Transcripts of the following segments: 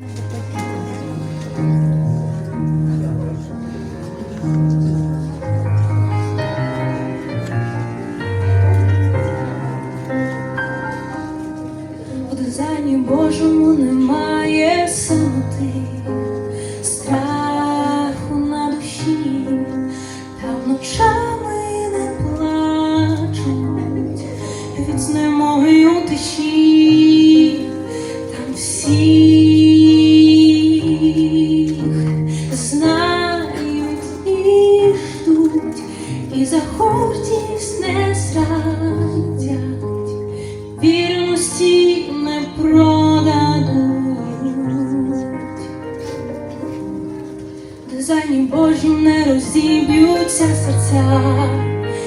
У дизайні Божому немає Дизайні Божі не розіб'ються серця,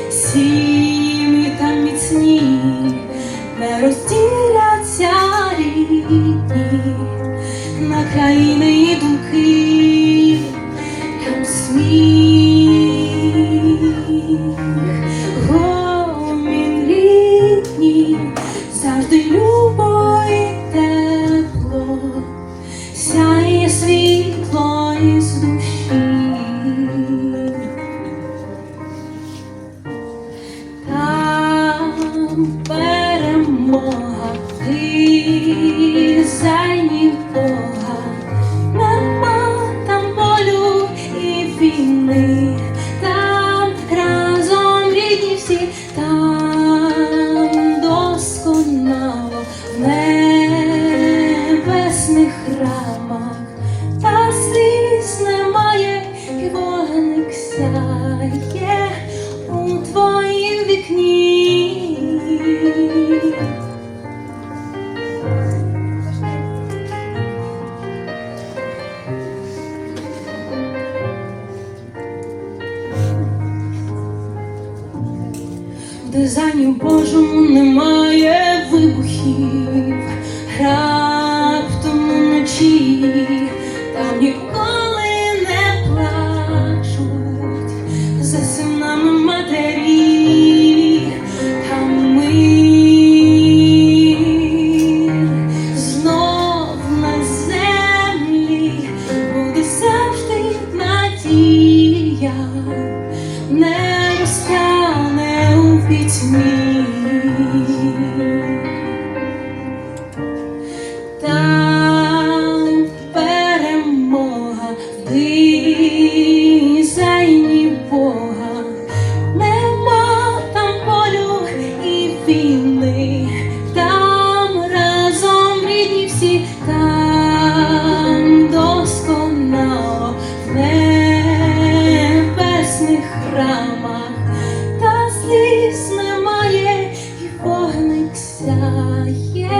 сім'ї та міцні, не розділяться рідні. На країни і думки, там сміх, Бога, нема там болю і війни, дизайні Божому немає вибухів, раптом уночі, там ніколи не плачуть. За синами матері, там мир. Знов на землі буде завжди надія. Не пітьмі. Там перемога 夏夜。